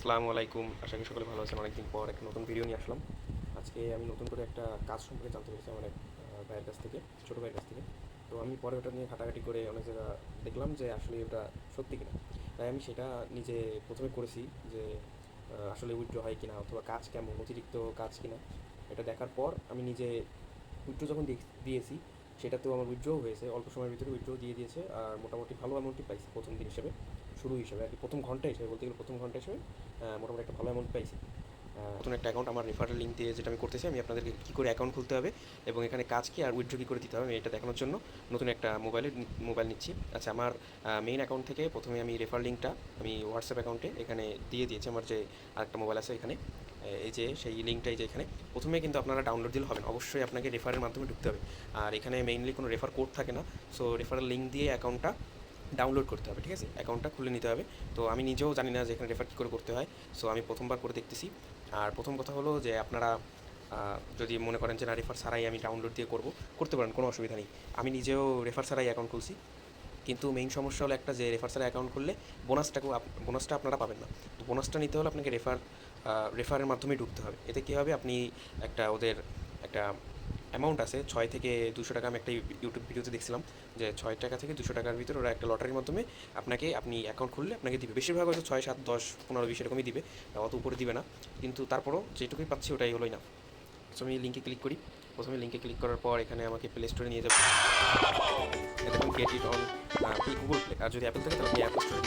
আসসালামু আলাইকুম। আশা করি সকলে ভালো আছেন। অনেকদিন পর একটা নতুন ভিডিও নিয়ে আসলাম। আজকে আমি নতুন করে একটা কাজ সম্পর্কে জানতে পেরেছি আমার এক ভাইয়ের কাছ থেকে, ছোটো ভাইয়ের কাছ থেকে। তো আমি পরে ওটা নিয়ে ঘাটাঘাটি করে অনেক জায়গা দেখলাম যে আসলে ওটা সত্যি কিনা। তাই আমি সেটা নিজে প্রথমে করেছি যে আসলে উইথড্র হয় কিনা অথবা কাজ কেমন, অতিরিক্ত কাজ কিনা। এটা দেখার পর আমি নিজে উইথড্র যখন দিয়েছি, সেটাতেও আমার উইথড্রও হয়েছে। অল্প সময়ের ভিতরে উইথড্র দিয়ে দিয়েছে। আর মোটামুটি ভালো অ্যামাউন্টই পাইছি প্রথম দিন হিসেবে। শুরু হিসেবে, আর কি প্রথম ঘণ্টা হিসেবে বলতে গেলে প্রথম ঘণ্টা হিসেবে মোটামুটি একটা ভালো অ্যামাউন্ট পাইছি। নতুন একটা অ্যাকাউন্ট আমার রেফারেল লিঙ্ক দিয়ে যেটা আমি করতেছি, আমি আপনাদেরকে কী করে অ্যাকাউন্ট খুলতে হবে এবং এখানে কাজ কি আর উইথড্র কী করে দিতে হবে, আমি এটা দেখানোর জন্য নতুন একটা মোবাইলে মোবাইল নিচ্ছি। আচ্ছা আমার মেইন অ্যাকাউন্ট থেকে প্রথমে আমি রেফার লিঙ্কটা আমি হোয়াটসঅ্যাপ অ্যাকাউন্টে এখানে দিয়ে দিয়েছি, আমার যে আরেকটা মোবাইল আছে এখানে। এই যে, সেই লিঙ্কটাই যে এখানে। প্রথমে কিন্তু আপনারা ডাউনলোড দিলে হবে না, অবশ্যই আপনাকে রেফারের মাধ্যমে ঢুকতে হবে। আর এখানে মেইনলি কোনো রেফার কোড থাকে না সো রেফারের লিঙ্ক দিয়ে অ্যাকাউন্টটা ডাউনলোড করতে হবে, ঠিক আছে? অ্যাকাউন্টটা খুলে নিতে হবে। তো আমি নিজেও জানি না যে এখানে রেফার কী করে করতে হয়। সো আমি প্রথমবার করে দেখতেছি। আর প্রথম কথা হলো যে আপনারা যদি মনে করেন যে না রেফার ছাড়াই আমি ডাউনলোড দিয়ে করব, করতে পারেন, কোনো অসুবিধা নেই। আমি নিজেও রেফার ছাড়াই অ্যাকাউন্ট খুলছি। কিন্তু মেইন সমস্যা হলো একটা যে রেফার ছাড়া অ্যাকাউন্ট বোনাসটাকেও আপ- বোনাসটা আপনারা পাবেন না। তো বোনাসটা নিতে হলে আপনাকে রেফার রেফারের মাধ্যমে ঢুকতে হবে। এতে কী হবে? আপনি একটা ওদের একটা অ্যামাউন্ট আছে। ছয় থেকে দুশো টাকা আমি একটা ইউটিউব ভিডিওতে দেখছিলাম যে ছয় টাকা থেকে দুশো টাকার ভিতরে ওরা একটা লটারির মাধ্যমে আপনাকে, আপনি অ্যাকাউন্ট খুললে আপনাকে দিবে। বেশিরভাগ হয়তো ছয়, সাত, দশ, পনেরো, বিশ এরকমই দিবে। অত উপরে দিবে না। কিন্তু তারপরও যেটুকুই পাচ্ছি ওটাই হলোই না। সো আমি লিঙ্কে ক্লিক করি। প্রথমে লিঙ্কে ক্লিক করার পর এখানে আমাকে প্লে স্টোরে নিয়ে যাবে। দেখুন get it on Google Play আর যদি অ্যাপেল থাকে তাহলে আপনি স্টোরে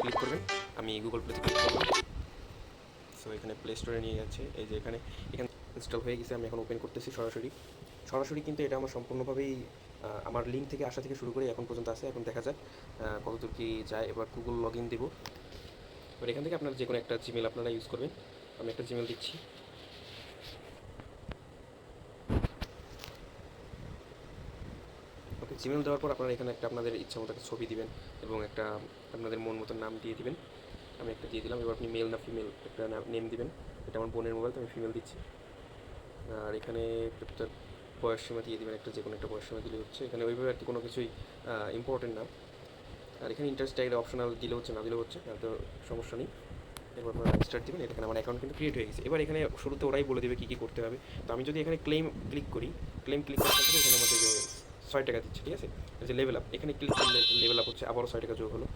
ক্লিক করবেন। আমি গুগল প্লেতে ক্লিক করব সো এখানে প্লে স্টোরে নিয়ে যাচ্ছে। এই যে এখানে এখানে ইনস্টল হয়ে গেছে। আমি এখন ওপেন করতেছি সরাসরি। সরাসরি কিন্তু এটা আমার সম্পূর্ণভাবেই আমার লিঙ্ক থেকে আসা থেকে শুরু করে এখন পর্যন্ত আছে, এখন দেখা যাক কতদূর কি যায়। এবার গুগল লগ ইন দেবো। এবার এখান থেকে আপনারা যে কোনো একটা জিমেল আপনারা ইউজ করবেন। আমি একটা জিমেল দিচ্ছি। ওকে জিমেল দেওয়ার পর আপনারা এখানে একটা আপনাদের ইচ্ছা মতো একটা ছবি দিবেন এবং একটা আপনাদের মন মতো নাম দিয়ে দিবেন। আমি একটা দিয়ে দিলাম, এবার আপনি মেল না ফিমেল একটা নেম দিবেন। এটা আমার বোনের মোবাইল তো আমি ফিমেল দিচ্ছি। আর এখানে একটা বয়স সীমা দিয়ে দিবেন, একটা যে কোনো একটা বয়স সীমা দিলে হচ্ছে। এখানে ওইভাবে আর কি কোনো কিছুই ইম্পর্টেন্ট না। আর এখানে ইন্টারেস্ট ট্যাগ অপশনাল দিলে হচ্ছে, না দিলে হচ্ছে তো সমস্যা নেই। এবার আপনারা স্টার্ট দিবেন এখানে আমার অ্যাকাউন্ট কিন্তু ক্রিয়েট হয়ে গেছে। এবার এখানে শুরুতে ওরাই বলে দেবে কী কী করতে হবে। তো আমি যদি এখানে ক্লেম ক্লিক করি ক্লেম ক্লিক সাথে এখানে আমাকে যে ছয় টাকা দিচ্ছে, ঠিক আছে? যে লেভেল আপ এখানে ক্লিক করলে লেভেল আপ হচ্ছে, আবারও ছয় টাকা যোগ হলো।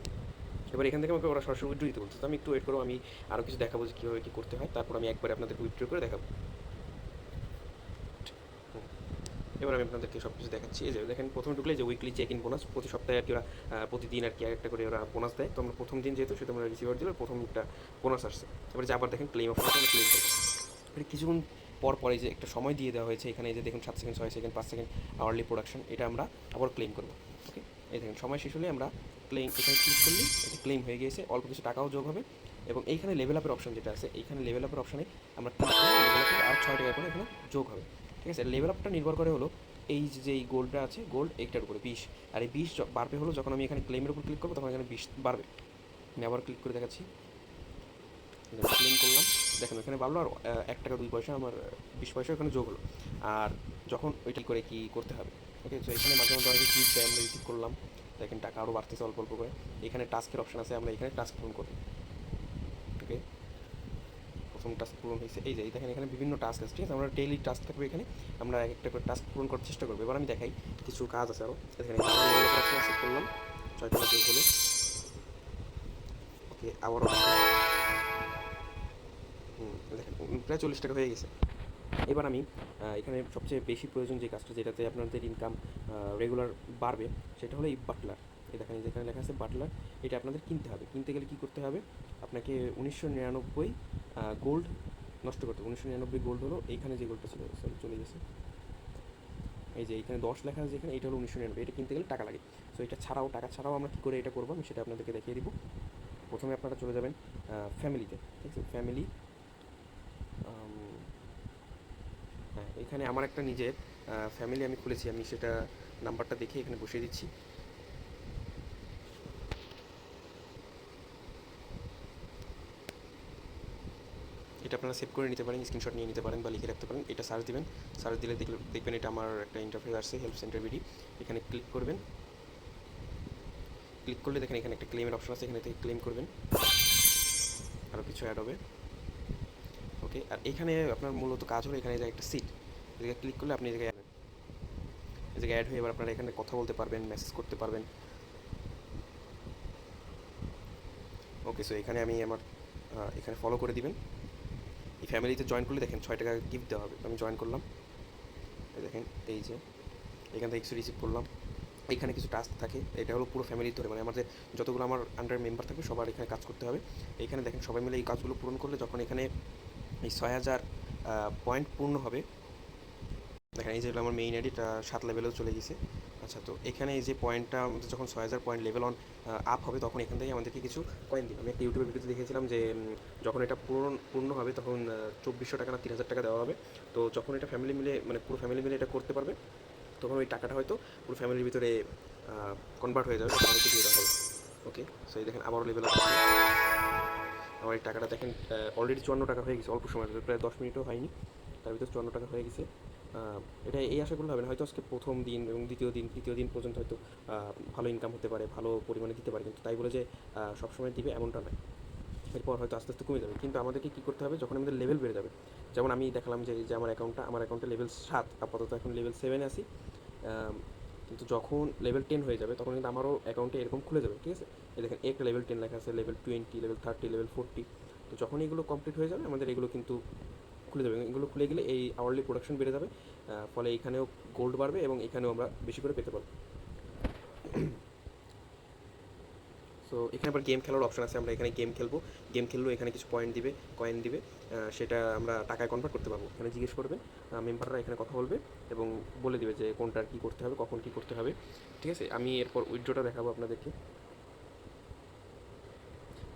এবার এখান থেকে আমাকে ওরা সরাসরি উইথড্র দিতে বলছে। তো আমি একটু ওয়েট করব, আমি আরও কিছু দেখাবো যে কীভাবে কী করতে হয়। তারপর আমি একবার আপনাদেরকে উইথড্র করে দেখাবো হুম। এবার আমি আপনাদেরকে সব কিছু দেখাচ্ছি। এই যে দেখেন, প্রথমে ঢুকলে যে উইকলি চেক ইন বোনাস প্রতি সপ্তাহে আর কি ওরা প্রতিদিন আর কি একটা করে ওরা বোনাস দেয়। তো আমরা প্রথম দিন যেহেতু সেটা আমরা রিসিভার দিল প্রথম একটা বোনাস আসছে। এবারে যে আবার দেখেন ক্লেম আমরা ক্লেম করব। কিছুক্ষণ পর পরে যে একটা সময় দিয়ে দেওয়া হয়েছে, এখানে যে দেখুন, সাত সেকেন্ড ছয় সেকেন্ড পাঁচ সেকেন্ড আওয়ারলি প্রোডাকশন এটা আমরা আবার ক্লেম করব। ওকে এই দেখেন, সময় শেষ হলে আমরা ক্লেম এখানে ক্লিক করলে এটা ক্লেম হয়ে গিয়েছে, অল্প কিছু টাকাও যোগ হবে। এবং এইখানে লেভেল আপের অপশন যেটা আছে, এইখানে লেভেল আপের অপশনে আমরা আর ছয় টাকা করে এখানে যোগ হবে। ঠিক আছে লেভেল আপটা নির্ভর করে হলো এই যে এই গোল্ডটা আছে গোল্ড এইটার উপরে, বিশ। আর এই বিশ বাড়বে হলো যখন আমি এখানে ক্লেমের উপর ক্লিক করব, তখন এখানে বিশ বাড়বে। আমি আবার ক্লিক করে দেখাচ্ছি। ক্লেম করলাম। দেখেন এখানে বাড়লো আর এক টাকা দুই পয়সা আমার বিশ পয়সা এখানে যোগ হলো। আর যখন ওইটা করে কি করতে হবে? ওকে তো এখানে মাঝে মাঝে অনেকে ক্লিক দেয়, আমরা রিসিভ করলাম। দেখেন, টাকা আরও বাড়তেছে অল্প অল্প করে। এখানে টাস্কের অপশন আছে, আমরা এখানে টাস্ক করব। ওকে প্রথম টাস্ক পূরণ হয়েছে। এই যে দেখেন এখানে বিভিন্ন টাস্ক আছে ঠিক আছে? আমরা ডেইলি টাস্ক থাকবে এখানে আমরা এক একটা করে টাস্ক পূরণ করার চেষ্টা করব। এবার আমি দেখাই কিছু কাজ আছে আরও এখানে করলাম। ছয় টাকা যোগ হলো। ওকে আবারও হুম, দেখেন প্রায় চল্লিশ টাকা হয়ে গেছে। এবার আমি এখানে সবচেয়ে বেশি প্রয়োজন যে কাজটা যেটাতে আপনাদের ইনকাম রেগুলার বাড়বে সেটা হলো এই বাটলার এই দেখেন যেখানে লেখা আছে বাটলার এটা আপনাদের কিনতে হবে। কিনতে গেলে কী করতে হবে? আপনাকে উনিশশো নিরানব্বই গোল্ড নষ্ট করতে উনিশশো নিরানব্বই গোল্ড হলো এইখানে যে গোল্ডটা ছিল সরি চলে গেছে। এই যে এখানে দশ লেখা আছে যেখানে, এটা হলো উনিশশো নিরানব্বই, এটা কিনতে গেলে টাকা লাগে। সো এটা ছাড়াও, টাকা ছাড়াও আমরা কী করে এটা করব? আমি সেটা আপনাদেরকে দেখিয়ে দিব। প্রথমে আপনারা চলে যাবেন ফ্যামিলিতে ঠিক আছে? ফ্যামিলি হ্যাঁ এখানে আমার একটা নিজের ফ্যামিলি আমি খুলেছি। আমি সেটা নাম্বারটা দেখে এখানে বসিয়ে দিচ্ছি। এটা আপনারা সেভ করে নিতে পারেন স্ক্রিনশট নিয়ে নিতে পারেন বা লিখে রাখতে পারেন। এটা সার্চ দিবেন সার্চ দিলে দেখবেন এটা আমার একটা ইন্টারফেস আসছে হেল্প সেন্টার বিডি এখানে ক্লিক করবেন। ক্লিক করলে দেখেন এখানে একটা ক্লেমের অপশন আছে, এখানে থেকে ক্লেম করবেন। আরও কিছু অ্যাড হবে। ওকে আর এখানে আপনার মূলত কাজ হলো এখানে একটা সিট এদিকে ক্লিক করলে আপনি এদিকে জায়গায় অ্যাড হয়ে এবার আপনারা এখানে কথা বলতে পারবেন মেসেজ করতে পারবেন। ওকে সো এখানে আমি আমার এখানে ফলো করে দিবেন। এই ফ্যামিলিতে জয়েন করলে দেখেন ছয় টাকা গিফট দেওয়া হবে। আমি জয়েন করলাম। দেখেন, এই যে, এখান থেকে কিছু রিসিভ করলাম। এখানে কিছু টাস্ক থাকে। এটা হলো পুরো ফ্যামিলি ধরে মানে আমাদের যতগুলো আমার আন্ডার মেম্বার থাকবে, সবার এখানে কাজ করতে হবে। এইখানে দেখেন, সবাই মিলে এই কাজগুলো পূরণ করলে যখন এখানে এই ছয় হাজার পয়েন্ট পূর্ণ হবে, দেখেন, এই যে আমার মেইন আইডিটা সাত লেভেলেও চলে গেছে। আচ্ছা তো এখানে এই যে পয়েন্টটা আমাদের যখন ছয় হাজার পয়েন্ট লেভেল অন আপ হবে, তখন এখান থেকে আমাদেরকে কিছু কয়েন দিবে। আমি একটা ইউটিউবের ভিডিওতে দেখেছিলাম যে যখন এটা পূরণ, পূর্ণ হবে, তখন চব্বিশশো টাকা না তিন হাজার টাকা দেওয়া হবে। তো যখন এটা ফ্যামিলি মিলে মানে পুরো ফ্যামিলি মিলে এটা করতে পারবে, তখন ওই টাকাটা হয়তো পুরো ফ্যামিলির ভিতরে কনভার্ট হয়ে যাবে তখন দিয়ে দেওয়া হবে। ওকে সো এই দেখেন আবারও লেভেল আমার এই টাকাটা দেখেন অলরেডি চুয়ান্ন টাকা হয়ে গেছে, অল্প ভিতরে, প্রায় দশ মিনিটও হয়নি। তার ভিতরে চুয়ান্ন টাকা হয়ে গেছে। এটা এই আশা করলে হবে না। হয়তো আজকে প্রথম দিন এবং দ্বিতীয় দিন তৃতীয় দিন পর্যন্ত হয়তো ভালো ইনকাম হতে পারে ভালো পরিমাণে দিতে পারে। কিন্তু তাই বলে যে সবসময় দিবে এমনটা নয়। এরপর হয়তো আস্তে আস্তে কমে যাবে। কিন্তু আমাদেরকে কী করতে হবে? যখন আমাদের লেভেল বেড়ে যাবে যেমন আমি দেখালাম যে যে আমার অ্যাকাউন্টটা আমার অ্যাকাউন্টে লেভেল সাত আপাতত এখন লেভেল সেভেনে আম, কিন্তু যখন লেভেল টেন হয়ে যাবে তখন কিন্তু আমারও অ্যাকাউন্টে এরকম খুলে যাবে ঠিক আছে? এই দেখেন এক লেভেল টেন লেখা আছে level twenty level thirty level forty তো যখন এগুলো কমপ্লিট হয়ে যাবে আমাদের এগুলো কিন্তু খুলে যাবে এগুলো খুলে গেলে এই আওয়ারলি প্রোডাকশন বেড়ে যাবে ফলে এখানেও গোল্ড বাড়বে এবং এখানেও আমরা বেশি করে পেতে পারব। সো এখানে আবার গেম খেলার অপশন আছে, আমরা এখানে গেম খেলব। গেম খেললেও এখানে কিছু পয়েন্ট দিবে কয়েন দিবে সেটা আমরা টাকায় কনভার্ট করতে পারব। এখানে জিজ্ঞেস করবে মেম্বাররা এখানে কথা বলবে এবং বলে দিবে যে কোনটার কী করতে হবে, কখন কী করতে হবে। ঠিক আছে? আমি এরপর উইথড্রটা দেখাবো আপনাদেরকে।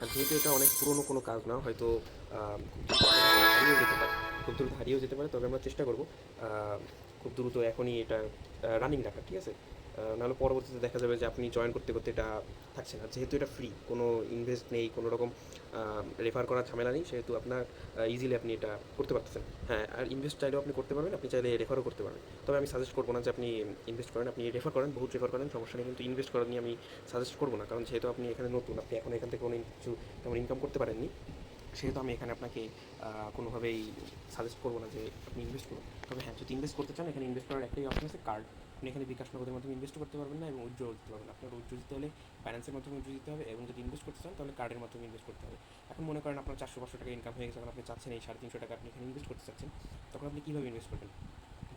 আর যেহেতু এটা অনেক পুরনো কোনো কাজ না, হয়তো যেতে পারে। খুব দ্রুত হারিয়েও যেতে পারে, তবে আমরা চেষ্টা করব খুব দ্রুত এখনই এটা রানিং রাখা, ঠিক আছে? নাহলে পরবর্তীতে দেখা যাবে যে আপনি জয়েন করতে করতে এটা থাকছে না। যেহেতু এটা ফ্রি কোনো ইনভেস্ট নেই, কোনো রকম রেফার করার ঝামেলা নেই, সেহেতু আপনার ইজিলি আপনি এটা করতে পারতেছেন। হ্যাঁ আর ইনভেস্ট চাইলেও আপনি করতে পারবেন, আপনি চাইলে রেফারও করতে পারবেন। তবে আমি সাজেস্ট করব না যে আপনি ইনভেস্ট করেন, আপনি রেফার করেন, বহুত রেফার করেন, সমস্যা নেই, কিন্তু ইনভেস্ট করার নিয়ে আমি সাজেস্ট করব না। কারণ যেহেতু আপনি এখানে নতুন, আপনি এখন এখান থেকে কোনো কিছু তেমন ইনকাম করতে পারেননি সেহেতু আমি এখানে আপনাকে কোনোভাবেই সাজেস্ট করব না যে আপনি ইনভেস্ট করুন। তবে হ্যাঁ যদি ইনভেস্ট করতে চান, এখানে ইনভেস্ট করার একটাই অপশন আছে কার্ড আপনি এখানে বিকাশ নগদের মাধ্যমে ইনভেস্ট করতে পারবেন না এবং উজ্জ্বল দিতে পারবেন আপনার উজ্জ্বল দিতে হলে ফাইন্যান্সের মাধ্যমে উজ্জ্বল দিতে হবে এবং যদি ইনভেস্ট করতে চান, তাহলে কার্ডের মাধ্যমে ইনভেস্ট করতে হবে। এখন মনে করেন আপনার চারশো, পাঁচশো টাকা ইনকাম হয়ে গেছে এখন আপনি চাচ্ছেন এই সাড়ে তিনশো টাকা আপনি এখানে ইনভেস্ট করতে চাচ্ছেন, তখন আপনি কীভাবে ইনভেস্ট করবেন?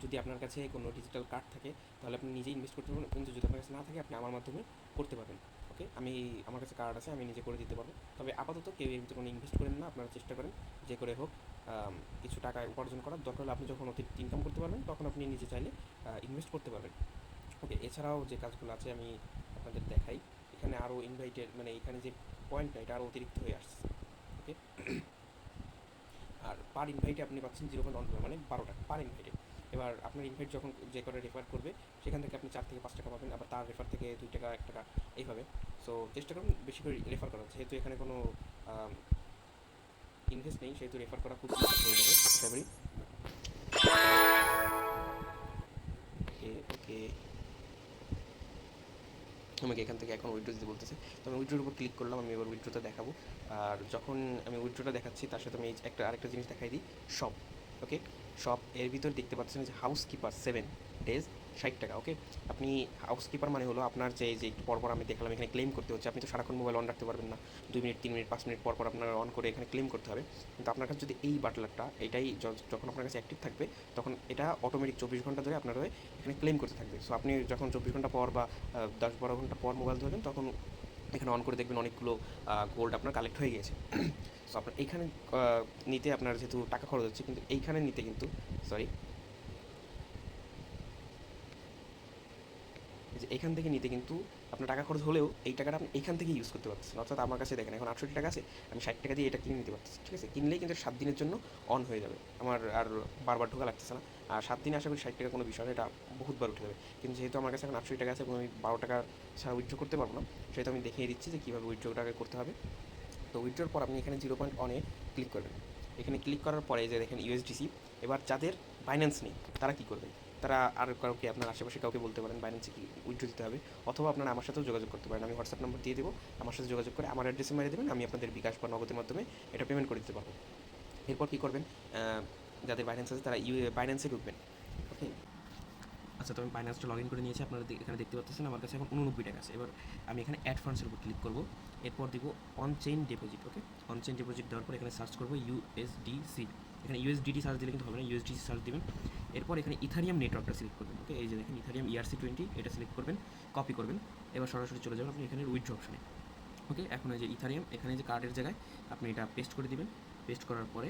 যদি আপনার কাছে কোনো ডিজিটাল কার্ড থাকে, তাহলে আপনি নিজেই ইনভেস্ট করতে পারবেন, কিন্তু যদি আপনার কাছে না থাকে, আপনি আমার মাধ্যমে করতে পারবেন। ওকে, আমি, আমার কাছে কার্ড আছে, আমি নিজে করে দিতে পারব। তবে আপাতত কেউ ভিতরে কোনো ইনভেস্ট করেন না, আপনারা চেষ্টা করেন, যে করে হোক কিছু টাকা উপার্জন করার। দরকার হলে আপনি যখন অতিরিক্ত ইনকাম করতে পারবেন, তখন আপনি নিজে চাইলে ইনভেস্ট করতে পারবেন। ওকে, এছাড়াও যে কাজগুলো আছে, আমি আপনাদের দেখাই। এখানে আরও ইনভাইটেড মানে এখানে যে পয়েন্টটা এটা আরও অতিরিক্ত হয়ে আসছে। ওকে? আর পার ইনভাইটে আপনি পাচ্ছেন জিরো পয়েন্ট ওয়ান মানে বারো টাকা পার ইনভাইটে এবার আপনার ইনভাইট যখন যে করে রেফার করবে, সেখান থেকে আপনি চার থেকে পাঁচ টাকা পাবেন, আবার তার রেফার থেকে দুই টাকা, এক টাকা, এইভাবে। সো চেষ্টা করুন বেশি করে রেফার করার। যেহেতু এখানে কোনো ইনভেস্ট নেই, সেহেতু রেফার করা খুব হয়ে যাবে, আশা করি। ওকে। আমাকে এখান থেকে এখন উইড্রো দিতে বলতেছে। তো আমি উইড্রোর উপর ক্লিক করলাম, আমি এবার উইড্রোটা দেখাবো। আর যখন আমি উইড্রোটা দেখাচ্ছি, তার সাথে আমি একটা আরেকটা জিনিস দেখাই দিই শপ ওকে শপ এর ভিতর দেখতে পাচ্ছেন যে হাউস কিপার সেভেন ডেজ ষাট টাকা ওকে আপনি হাউস কিপার মানে হলো আপনার যে যে একটু পরপর আমি দেখলাম, এখানে ক্লেম করতে হচ্ছে। আপনি তো সারাক্ষণ মোবাইল অন রাখতে পারবেন না। দুই মিনিট, তিন মিনিট, পাঁচ মিনিট পর পর আপনার অন করে এখানে ক্লেম করতে হবে। কিন্তু আপনার কাছে যদি এই বাটলারটা এটাই যখন আপনার কাছে অ্যাক্টিভ থাকবে, তখন এটা অটোমেটিক চব্বিশ ঘণ্টা ধরে আপনার এখানে ক্লেম করতে থাকবে। সো আপনি যখন চব্বিশ ঘণ্টা পর বা দশ বারো ঘণ্টা পর মোবাইল ধরবেন, তখন এখানে অন করে দেখবেন অনেকগুলো গোল্ড আপনার কালেক্ট হয়ে গিয়েছে। সো আপনার এইখানে নিতে আপনার যেহেতু টাকা খরচ হচ্ছে, কিন্তু এইখানে নিতে কিন্তু সরি যে এখান থেকে নিতে কিন্তু আপনার টাকা খরচ হলেও এই টাকাটা আপনি এখান থেকে ইউজ করতে পারতেছেন। অর্থাৎ আমার কাছে দেখেন, এখন আটষট্টি টাকা আছে, আমি ষাট টাকা দিয়ে এটা কিনে নিতে পারতেছি, ঠিক আছে? কিনলেই কিন্তু সাত দিনের জন্য অন হয়ে যাবে। আমার আর বারবার ঢোকা লাগতেছে না। আর সাত দিনে আশা করি ষাট টাকা কোনো বিষয় এটা বহুতবার উঠে যাবে। কিন্তু যেহেতু আমার কাছে এখন আটষট্টি টাকা আছে এবং আমি বারো টাকা ছাড়া উইথড্র করতে পারব না, সেহেতু আমি দেখিয়ে দিচ্ছি যে কীভাবে উইথড্রটাকে করতে হবে। তো উইথড্রর পর আপনি এখানে জিরো পয়েন্ট অনে ক্লিক করবেন। এখানে ক্লিক করার পরে যে দেখেন ইউএসডিসি এবার যাদের বাইন্যান্স নেই, তারা কী করবে? তারা আর কাউকে, আপনার আশেপাশে কাউকে বলতে পারেন বাইন্যান্সে কি উইথড্র দিতে হবে, অথবা আপনারা আমার সাথেও যোগাযোগ করতে পারেন। আমি হোয়াটসঅ্যাপ নম্বর দিয়ে দেবো, আমার সাথে যোগাযোগ করে আমার অ্যাড্রেসে মেরে দেবেন, আমি আপনাদের বিকাশ বা নগদের মাধ্যমে এটা পেমেন্ট করে দিতে পারব। এরপর কী করবেন? যাদের বাইন্যান্স আছে তারা ইউ বাইন্যান্সে ঢুকবেন ওকে আচ্ছা তো আমি বাইন্যান্সটা লগ ইন করে নিয়েছি, আপনারা এখানে দেখতে পাচ্ছেন, আমার কাছে এখন উননব্বই টাকা আছে। এবার আমি এখানে অ্যাড ফান্ডসের উপর ক্লিক করব, এরপর দিব on chain deposit okay on chain deposit দেওয়ার পর এখানে সার্চ করব ইউএসডিসি এখানে ইউএসডিটি সার্চ দিলে কিন্তু হবে না ইউএসডিসি সার্চ দিবেন। এরপর এখানে ইথারিয়াম নেটওয়ার্কটা সিলেক্ট করবেন ওকে এই যে দেখেন, ইথারিয়াম ইআরসি টোয়েন্টি এটা সিলেক্ট করবেন কপি করবেন। এবার সরাসরি চলে যাবেন আপনি এখানে উইথড্র অপশনে ওকে এখন এই যে ইথারিয়াম, এখানে যে কার্ডের জায়গায় আপনি এটা পেস্ট করে দিবেন। পেস্ট করার পরে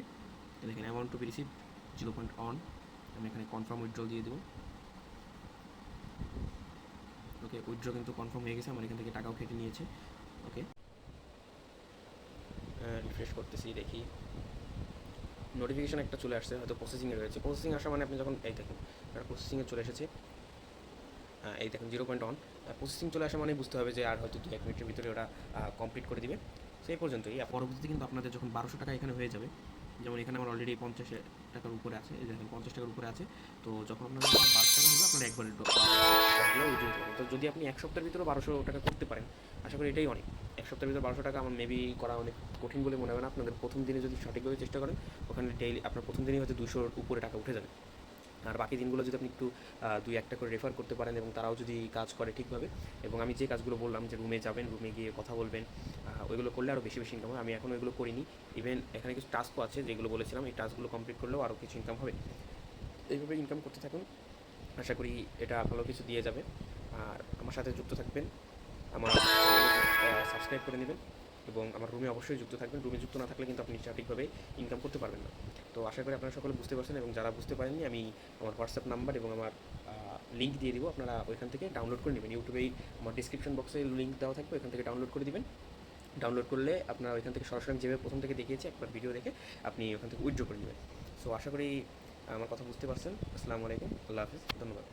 দেখেন amount to be receive zero point on আমি এখানে কনফার্ম উইথড্র দিয়ে দেবো। ওকে উইথড্র কিন্তু কনফার্ম হয়ে গেছে, আমার এখান থেকে টাকাও কেটে নিয়েছে ওকে রিফ্রেশ করতেছি, দেখি। নোটিফিকেশন একটা চলে আসছে, হয়তো প্রসেসিংয়ে রয়েছে। প্রসেসিং আসা মানে আপনি যখন, এই দেখুন এটা প্রসেসিংয়ে চলে এসেছে। এই দেখুন জিরো পয়েন্ট অন প্রসেসিং চলে আসা মানে বুঝতে হবে যে আর হয়তো দু এক মিনিটের ভিতরে ওরা কমপ্লিট করে দিবে। সেই পর্যন্তই। পরবর্তীতে কিন্তু আপনাদের যখন বারোশো টাকা এখানে হয়ে যাবে, যেমন এখানে আমার অলরেডি পঞ্চাশ টাকার উপরে আছে দেখেন, পঞ্চাশ টাকার উপরে আছে। তো যখন আপনার বারোশো টাকা হবে আপনার একবারে। তো যদি আপনি এক সপ্তাহের ভিতরে বারোশো টাকা করতে পারেন, আশা করি এটাই অনেক। এক সপ্তাহের ভিতরে বারোশো টাকা আমার মেবি করা অনেক কঠিন বলে মনে হবে না। আপনাদের প্রথম দিনে যদি সঠিকভাবে চেষ্টা করেন, ওখানে ডেইলি আপনার প্রথম দিনই হয়তো দুশোর উপরে টাকা উঠে যাবে। আর বাকি দিনগুলো যদি আপনি একটু দুই একটা করে রেফার করতে পারেন এবং তারাও যদি কাজ করে ঠিকভাবে। এবং আমি যে কাজগুলো বললাম যে রুমে যাবেন রুমে গিয়ে কথা বলবেন ওইগুলো করলে আরও বেশি বেশি ইনকাম হবে আমি এখন ওইগুলো করিনি। ইভেন এখানে কিছু টাস্কও আছে যেগুলো বলেছিলাম, এই টাস্কগুলো কমপ্লিট করলেও আরও কিছু ইনকাম হবে। এইভাবে ইনকাম করতে থাকুন। আশা করি এটা ভালো কিছু দিয়ে যাবে। আর আমার সাথে যুক্ত থাকবেন আমার সাবস্ক্রাইব করে নেবেন এবং আমার রুমে অবশ্যই যুক্ত থাকবেন। রুমে যুক্ত না থাকলে কিন্তু আপনি সঠিকভাবে ইনকাম করতে পারবেন না। তো আশা করি আপনারা সকলে বুঝতে পারছেন এবং যারা বুঝতে পারেননি, আমি আমার হোয়াটসঅ্যাপ নাম্বার এবং আমার লিঙ্ক দিয়ে দিব। আপনারা ওইখান থেকে ডাউনলোড করে নেবেন। ইউটিউবেই আমার ডিসক্রিপশন বক্সে লিঙ্ক দেওয়া থাকবে। ওইখান থেকে ডাউনলোড করে দিবেন। ডাউনলোড করলে আপনারা ওইখান থেকে সরাসরি যেভাবে প্রথম থেকে দেখিয়েছি, একবার ভিডিও দেখে আপনি ওখান থেকে উইথড্র করে নেবেন। সো আশা করি আমার কথা বুঝতে পারছেন। আসসালামু আলাইকুম। আল্লাহ হাফিজ। ধন্যবাদ।